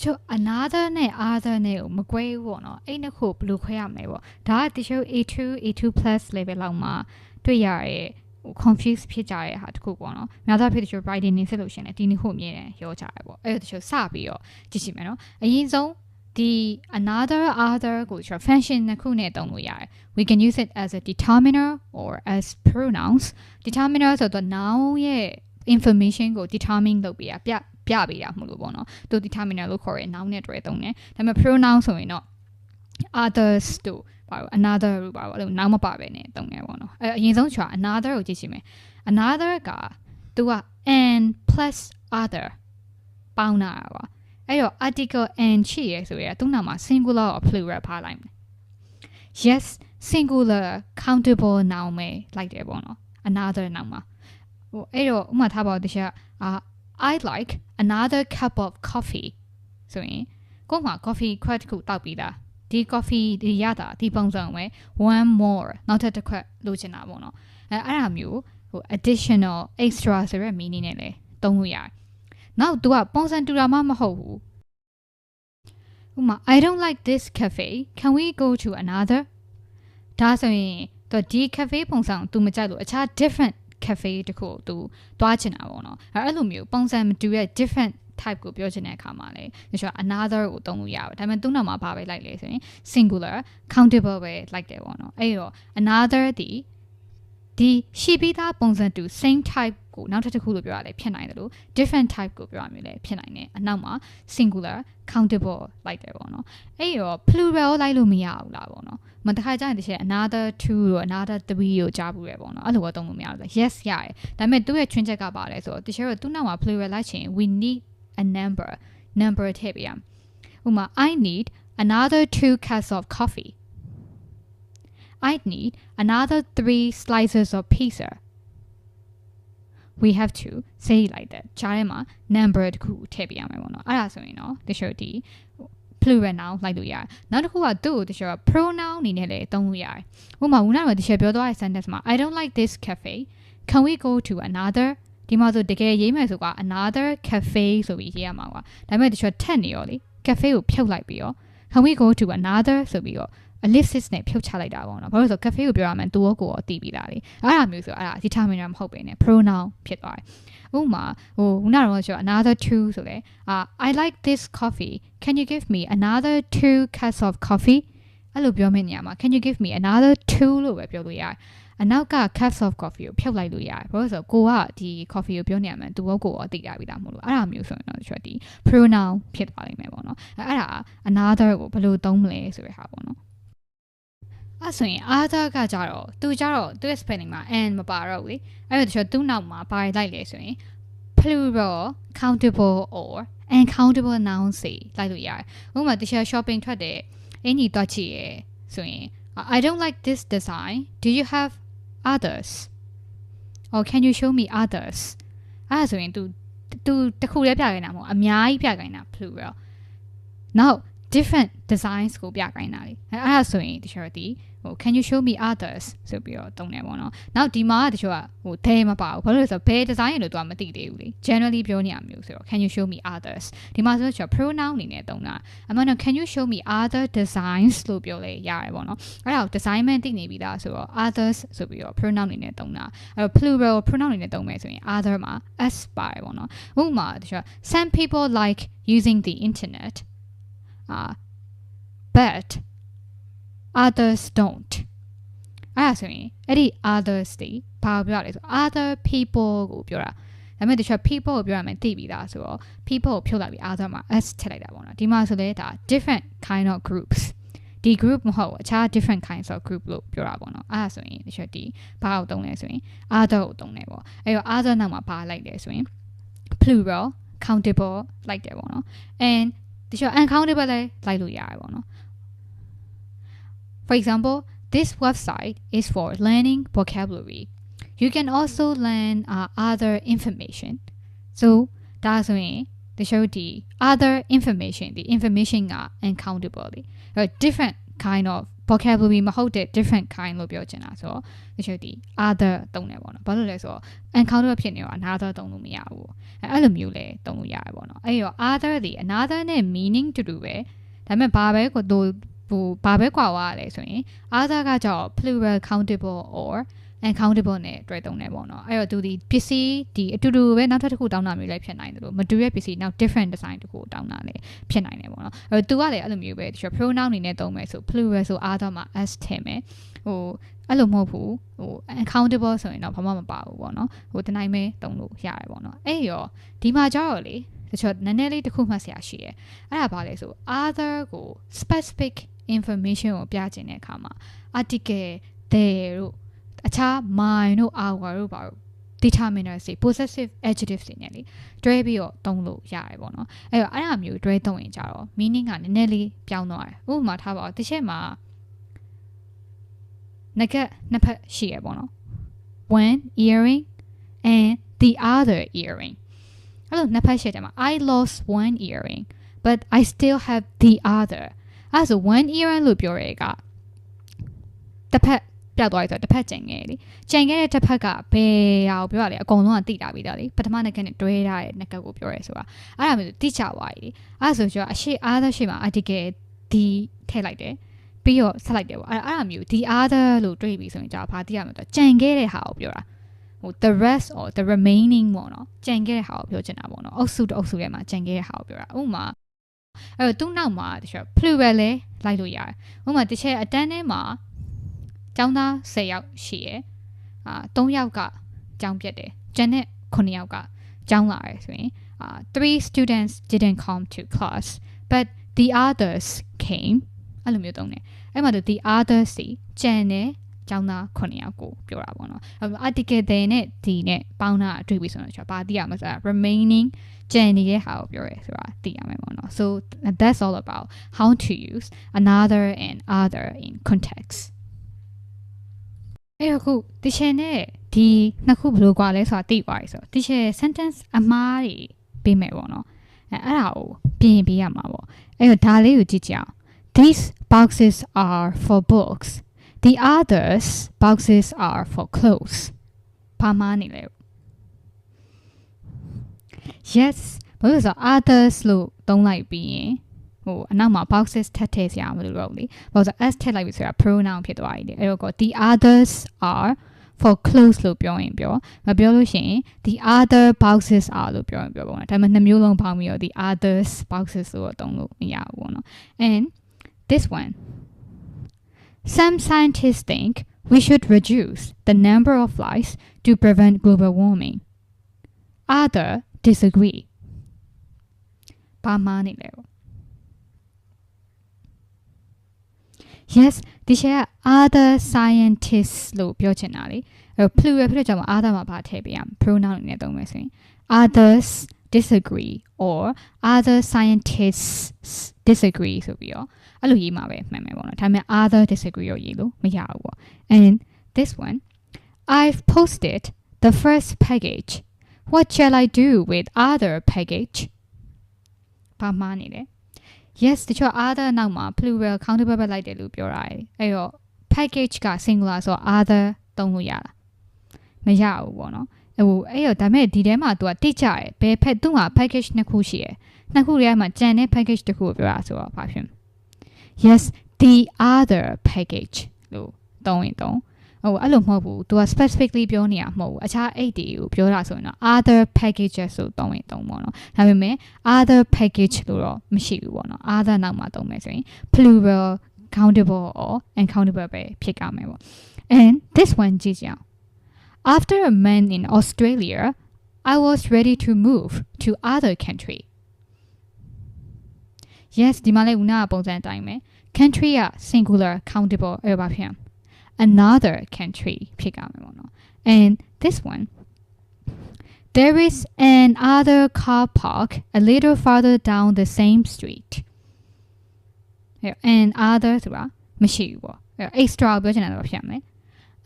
ချို့ another နဲ့ other နဲ့ကိုမကွဲဘူးပေါ့နော်အဲ့နှစ်ခုဘယ်လိုခွဲရမလဲပေါ့ဒါကတချို့ A2 A2 plus level လောက်မှာတွေ့ရတဲ့ဟို confuse ဖြစ်ကြတဲ့ဟာတစ်ခုပေါ့နော်များသောအားဖြင့်တချို့ writing နေစစ်လို့ရှရင်လေဒီနှစ်ခုအမြဲတမ်းရောကြရပေါ့အဲ့ဒါတချို့စပြီးတော့ကြည့်ကြည့်မယ်နော်အရင်ဆုံးဒီ another other ကိုကျွန်တော် function နှစ်ခုနဲ့သုံးလို့ရတယ် we can use it as a determiner or as pronouns determiner ဆိုတော့ noun ရဲ့ information ကို determine လုပ်ပေးရပြ ပြပေးတာမဟုတ်လို့ပေါ့နော်သူ determiner လို့ခေါ်ရဲ noun နဲ့တွဲသုံးတယ်ဒါပေမဲ့ pronoun ဆိုရင်တော့ others တို့ဘာလို့ another လို့ဘာလို့အဲ့လို noun မပါပဲနဲ့သုံးတယ်ပေါ့နော်အဲအရင်ဆုံးချာ another ကိုကြည့်စီမယ် another ကသူက and plus other ပေါင်းတာပါအဲ့တော့ article and ရှိရဲဆိုရယ်သူ့နောက်မှာ singular or plural ဖားလိုက်မယ် yes singular countable noun ပဲလိုက်တယ်ပေါ့နော် another noun မှာဟိုအဲ့တော့ဥပမာထားပါတော့တခြားအာ I like another cup of coffee ဆိုရင်ကို့မှာ coffee ခွက်တစ်ခုတောက်ပြီးသားဒီ coffee ဒီရတာဒီပုံစံပဲ one more နောက်ထပ်တစ်ခွက်လိုချင်တာပေါ့နော်အဲအဲ့ဒါမျိုးဟို additional extra ဆိုတဲ့ meaning နဲ့လည်းသုံးလို့ရတယ်နောက် तू ကပုံစံတူတာမှမဟုတ်ဘူးဥပမာ I don't like this cafe can we go to another ဒါဆိုရင်သူဒီ cafe ပုံစံ तू မကြိုက်လို့အခြား different cafe တခုကို तू သွားချင်တာပေါ့နော်အဲအဲ့လိုမျိုးပုံစံမတူတဲ့ different type ကိုပြောချင်တဲ့အခါမှာလေတချို့ another ကိုသုံးလို့ရပါတယ်ဒါပေမဲ့သူ့နောက်မှာဘာပဲလိုက်လဲဆိုရင် singular countable ပဲလိုက်တယ်ပေါ့နော်အဲ့တော့ another ဒီ ဒီရှိပြီးသားပုံစံတူ same type ကိုနောက်ထပ်တစ်ခုလို့ပြောရလဲဖြစ်နိုင်တယ်လို့ different type ကိုပြောရမျိုးလဲဖြစ်နိုင်တယ်အနောက်မှာ singular countable လိုက်တယ်ပေါ့နော်အဲ့တော့ plural လိုက်လို့မရဘူးလားပေါ့နော်မတခါကျရင်တချို့ another 2တို့ another 3တို့ကြားဘူးရပေါ့နော်အဲ့လိုတော့သုံးလို့မရဘူးလား yes ရတယ်ဒါပေမဲ့သူ့ရဲ့ချွင်းချက်ကပါလဲဆိုတော့တချို့သူ့နောက်မှာ plural လိုက်ချင် we need a number number ထည့်ပေးရမယ်ဥပမာ I need another 2 cups of coffee I need another 3 slices of pizza we have to say like that ဂျားထဲမှာ number တခုထည့်ပေးရမယ်ပေါ့နော်အဲ့ဒါဆိုရင်တော့တချို့ဒီ plural noun လိုက်လို့ရတယ်နောက်တစ်ခုကသူ့ကိုတချို့ pronoun အနေနဲ့လည်းသုံးလို့ရတယ်ဥပမာဦးနာကတချို့ပြောသွားတဲ့ sentence မှာ I don't like this cafe can we go to another ဒီမှာဆိုတကယ်ရေးမယ်ဆိုက another cafe ဆိုပြီးရေးရမှာကွာဒါပေမဲ့တချို့ထက်နေရောလေ cafe ကိုဖြုတ်လိုက်ပြီးတော့ can we go to another ဆိုပြီးတော့ ellipsis နဲ့ဖြုတ်ချလိုက်တာပေါ့နော်ဘာလို့လဲဆို cafe ကိုပြောရမယ်သူရောကိုရောတည်ပြီးသားလေအဲ့ဒါမျိုးဆိုအဲ့ဒါ determiner မဟုတ်ပဲね pronoun ဖြစ်သွားတယ်ဥပမာဟိုခုနကတော့ဆို another two ဆိုလေအာ I like this coffee can you give me another two cups of coffee အဲ့လိုပြောမယ့်နေရာမှာ can you give me another two လို့ပဲပြောလို့ရတယ်အနောက်က cups of coffee ကိုဖြုတ်လိုက်လို့ရတယ်ဘာလို့လဲဆိုကိုကဒီ coffee ကိုပြောနေရမယ်သူကကိုရောသိတာပြီးသားမဟုတ်လို့အဲ့ဒါမျိုးဆိုရင်တော့ကျွန်တော်ဒီ pronoun ဖြစ်သွားလိမ့်မယ်ပေါ့နော်အဲ့ဒါ another ကိုဘယ်လိုသုံးမလဲဆိုတဲ့ဟာပေါ့နော် အဲ့ဆိုရင် other ကကြတော့သူကြတော့သူ့ရဲ့ spelling မှာ n မပါတော့ဘူးလေအဲ့တော့တချို့သူ့နောက်မှာပါလိုက်လေဆိုရင် plural countable or uncountable nouns တွေလိုက်လို့ရတယ်ဥပမာတချို့ shopping ထွက်တယ်အင်ကြီးတွားချီရယ်ဆိုရင် I don't like this design do you have others or can you show me others အဲ့ဒါဆိုရင် तू तू တခုတည်းပြခိုင်းတာမဟုတ်အများကြီးပြခိုင်းတာ plural now different designs ကိုပြခိုင်းတာလေအဲ့အဲ့ဒါဆိုရင်တချို့ဒီဟို can you show me others ဆိုပြီးတော့တုံးတယ်ပေါ့နော်နောက်ဒီမှာကတချို့ကဟိုဒဲမပါဘူးဘာလို့လဲဆိုတော့ဘယ် design လို့သူကမသိသေးဘူးလေ generally ပြောနေရမျိုးဆိုတော့ can you show me others ဒီမှာဆိုတော့ pronoun အနေနဲ့တုံးတာအမှန်တော့ can you show me other designs လို့ပြောလေရတယ်ပေါ့နော်အဲ့ဒါကို design မှသိနေပြီလားဆိုတော့ others ဆိုပြီးတော့ pronoun အနေနဲ့တုံးတာအဲ့တော့ plural pronoun အနေနဲ့တုံးမယ်ဆိုရင် other မှာ s ပါတယ်ပေါ့နော်ဥပမာတချို့ some people like using the internet uh but others don't အဲ့ဒါဆိုရင်အဲ့ဒီ others တွေဘာကိုပြောရလဲဆို other people ကိုပြောတာဒါပေမဲ့တခြား people ကိုပြောရမယ်သိပြီးသားဆိုတော့ people ကိုဖြုတ်လိုက်ပြီး other မှာ s ထည့်လိုက်တာပေါ့နော်ဒီမှာဆိုလဲဒါ different kind of groups ဒီ group မဟုတ်ဘူးအခြား different kinds of group လို့ပြောတာပေါ့နော်အဲ့ဒါဆိုရင်တခြားဒီဘာကိုသုံးလဲဆိုရင် other ကိုသုံးတယ်ပေါ့အဲ့တော့ other နောက်မှာဘာလိုက်လဲဆိုရင် plural countable လိုက်တယ်ပေါ့နော် and တခြား uncountable လည်းလိုက်လို့ရတယ်ပေါ့နော် For example, this website is for learning vocabulary. You can also learn uh, other information. So ဒါဆိုရင်တချို့ဒီ other information ဒီ information က uncountable လေ different kind of vocabulary မဟုတ်တဲ့ different kind လို့ပြောချင်တာဆိုတော့တချို့ဒီ other တုံးတယ်ပေါ့နော်ဘာလို့လဲဆိုတော့ encounter ဖြစ်နေတော့ another တုံးလို့မရဘူးအဲအဲ့လိုမျိုးလဲတုံးလို့ရတယ်ပေါ့နော်အဲ့တော့ other ဒီ another နဲ့ meaning တူတူပဲဒါပေမဲ့ဘာပဲကိုတို့ဟိုဘာပဲကွာဝါရလဲဆိုရင် other ကကြောင့် plural countable or uncountable နဲ့တွဲသုံးတယ်ပေါ့နော်အဲ့တော့သူဒီပစ္စည်းဒီအတူတူပဲနောက်ထပ်တစ်ခုတောင်းတာမျိုးလည်းဖြစ်နိုင်တယ်လို့မတူတဲ့ပစ္စည်းနောက် different design တစ်ခုတောင်းတာလည်းဖြစ်နိုင်တယ်ပေါ့နော်အဲ့တော့သူကလည်းအဲ့လိုမျိုးပဲတချို့ pronoun အနေနဲ့သုံးမယ်ဆို plural ဆို other မှာ s ထည့်မယ်ဟိုအဲ့လိုမဟုတ်ဘူးဟို uncountable ဆိုရင်တော့ဘာမှမပါဘူးပေါ့နော်ဟိုတနိုင်မဲသုံးလို့ရတယ်ပေါ့နော်အဲ့ရောဒီမှာကျတော့လေတချို့နည်းနည်းလေးတစ်ခုမှတ်စရာရှိတယ်အဲ့ဒါဘာလဲဆို other ကို specific information ကိုပြချင်တဲ့အခါမှာ article there တို့ အခြား my တို့ our တို့ပါတို့ determiners တွေ possessive adjectives တွေနဲ့လေတွဲပြီးတော့သုံးလို့ရတယ်ပေါ့နော်အဲ့တော့အဲ့ဒါမျိုးတွဲသုံးရင်ကြတော့ meaning ကနည်းနည်းလေးပြောင်းသွားတယ်ဥပမာထားပါတော့တစ်ချက်မှာငကက်နှစ်ဖက်ရှိရပေါ့နော် one earring and the other earring အဲ့လိုနှစ်ဖက်ရှိတယ်မှာ I lost one earring but I still have the other အဲ့ဆို one earring လို့ပြောရဲကတစ်ဖက် ပြတ်သွားပြီဆိုတော့တစ်ဖက်ကျန်ခဲ့လေကျန်ခဲ့တဲ့တစ်ဖက်ကဘယ်ဟာကိုပြောရလဲအကုန်လုံးကတိတာပြီးသားလေပထမနှစ်ကနဲ့တွဲထားတဲ့နှစ်ကကိုပြောရဲဆိုတာအဲ့ဒါမျိုးတိကျသွားပြီအဲ့ဒါဆိုကျတော့အရှိအားသရှိမှာ article ဒီထည့်လိုက်တယ်ပြီးတော့ဆက်လိုက်တယ်ပေါ့အဲ့အဲ့ဒါမျိုး the other လို့တွေးပြီးဆိုရင်ကြာဘာသိရမလဲကြံခဲ့တဲ့ဟာကိုပြောတာဟို the rest or the remaining ပေါ့နော်ကြံခဲ့တဲ့ဟာကိုပြောချင်တာပေါ့နော်အုပ်စုတအုပ်စုထဲမှာကြံခဲ့တဲ့ဟာကိုပြောတာဥပမာအဲ့တော့သူ့နောက်မှာတချို့ plural လဲလိုက်လို့ရတယ်ဥပမာတစ်ချက်အတန်းထဲမှာ ကျောင်းသား10ယောက်ရှိရယ်အာ3ယောက်ကကျောင်းပြတ်တယ်ကျန်တဲ့9ယောက်ကကျောင်းလာတယ်ဆိုရင်အာ three students didn't come to class but the others came အဲ့လိုမျိုးသုံးတယ်အဲ့မှာတော့ the others စီကျန်တဲ့ကျောင်းသား9ယောက်ကိုပြောတာပေါ့နော်အဲ့ article တဲ့နဲ့ဒီနဲ့ပေါင်းတာအတွေ့ပြီဆိုတော့ကျွန်တော်ဗာသိရမှာဆိုတာ remaining ကျန်နေတဲ့ဟာကိုပြောရဲဆိုတာသိရမယ်ပေါ့နော် so that's all about how to use another and other in context အဲ့အခုတချင်နဲ့ဒီနှစ်ခုဘယ်လိုကွာလဲဆိုတာသိသွားပြီဆိုတော့တချင် sentence အမှားတွေပေးမယ်ပေါ့နော်အဲအဲ့ဒါကိုပြင်ပေးရမှာပေါ့အဲ့တော့ဒါလေးကိုကြည့်ကြအောင် these boxes are for books the others boxes are for clothes ဘာမှနေလဲ yes ဘာလို့လဲဆိုတော့ others လို့သုံးလိုက်ပြီးရင် ဟိုအနောက်မှာ boxes ထပ်ထည့်စရာမလိုတော့ဘူးလေဘာလို့ဆို s ထည့်လိုက်ပြီဆိုတာ pronoun ဖြစ်သွားပြီလေအဲ့တော့ the others are for close လို့ပြောရင်ပြောမပြောလို့ရှိရင် the other boxes are လို့ပြောရင်ပြောပါတော့ဒါပေမဲ့နှစ်မျိုးလုံးပေါင်းပြီးတော့ the others boxes လို့သုံးလို့မရဘူးပေါ့နော် and this one some scientists think we should reduce the number of flights to prevent global warming other disagree ဘာမှနေလဲပေါ့ yes ဒီရှယ်က other scientists လို့ပြောချင်တာလေအဲ plural ဖြစ်တဲ့ကြောင့် other မှာဘာထည့်ပေးရမလဲ pronoun အနေနဲ့သုံးမယ်ဆိုရင် others disagree or other scientists disagree ဆိုပြီးတော့အဲ့လိုရေးမှာပဲမှန်မယ်ပေါ့နော်ဒါပေမဲ့ other disagree ရောရေးလို့မရဘူးပေါ့ and this one I've posted the first package what shall I do with other package ဘာမှနေလဲ yes တချို့ other နောက်မှာ plural countable ပဲလိုက်တယ်လို့ပြောတာလေအဲ့တော့ package က singular ဆိုတော့ other သုံးလို့ရလားမရဘူးပေါ့နော်ဟိုအဲ့တော့ဒါပေမဲ့ဒီထဲမှာ तू ကတိကျတယ်ဘယ်ဖက်သူ့မှာ package နှစ်ခုရှိရယ်နှစ်ခုထဲမှာကြံတဲ့ package တစ်ခုကိုပြောတာဆိုတော့ဘာဖြစ် yes the other package လို့သုံးရင်သုံး ဟိုအဲ့လိုမဟုတ်ဘူး तू က specifically ပြောနေတာမဟုတ်ဘူးအခြားအိတ်တွေကိုပြောတာဆိုရင်တော့ other packages ဆိုသုံးရင်သုံးပေါ့နော်ဒါပေမဲ့ other package လို့တော့မရှိဘူးပေါ့နော် other နောက်မှာသုံးမယ်ဆိုရင် plural countable or uncountable ပဲဖြစ်ကြမယ်ပေါ့ and this one ကြည့်ကြအောင် after a month in Australia I was ready to move to other country yes ဒီမှာလည်းဦးနာပုံစံအတိုင်းပဲ country က singular countable အဲ့ဘာဖြစ် another country ဖြစ်ကြမယ်ပေါ့နော် and this one there is an other car park a little farther down the same street and other ဆိုတာမရှိဘူးပေါ့အဲ့ extra ကိုပြောချင်တာတော့ဖြစ်မယ်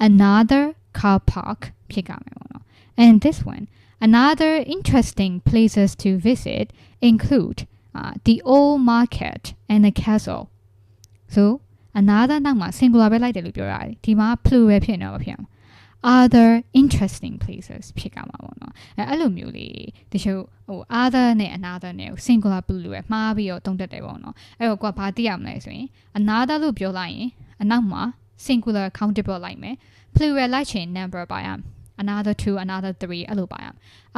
another car park ဖြစ်ကြမယ်ပေါ့နော် and this one another interesting places to visit include uh, the old market and the castle so another နောက်မှာ singular ပဲလိုက်တယ်လို့ပြောရတယ်ဒီမှာ plural ဖြစ်နေတော့မဖြစ်အောင် other interesting places ဖြစ်ကြမှာပေါ့နော်အဲအဲ့လိုမျိုးလေးတချို့ဟို other နဲ့ another နဲ့ singular plural မှားပြီးတော့တုံးတက်တယ်ပေါ့နော်အဲ့တော့ကိုကဘာသိရမလဲဆိုရင် another လို့ပြောလိုက်ရင်အနောက်မှာ singular countable လိုက်မယ် plural လိုက်ချင် number ပါရ another two another three အဲ့လိုပါရ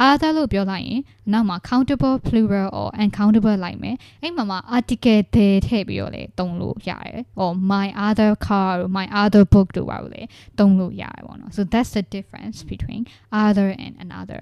other လို့ပြောလိုက်ရင်နောက်မှာ countable plural or uncountable လိုက်မယ်အဲ့မှာမှာ article တွေထည့်ပြီးတော့လေတုံးလို့ရတယ်။ or my other car တို့ my other book တို့ပါလို့လေတုံးလို့ရတယ်ပေါ့နော် so that's the difference between other and another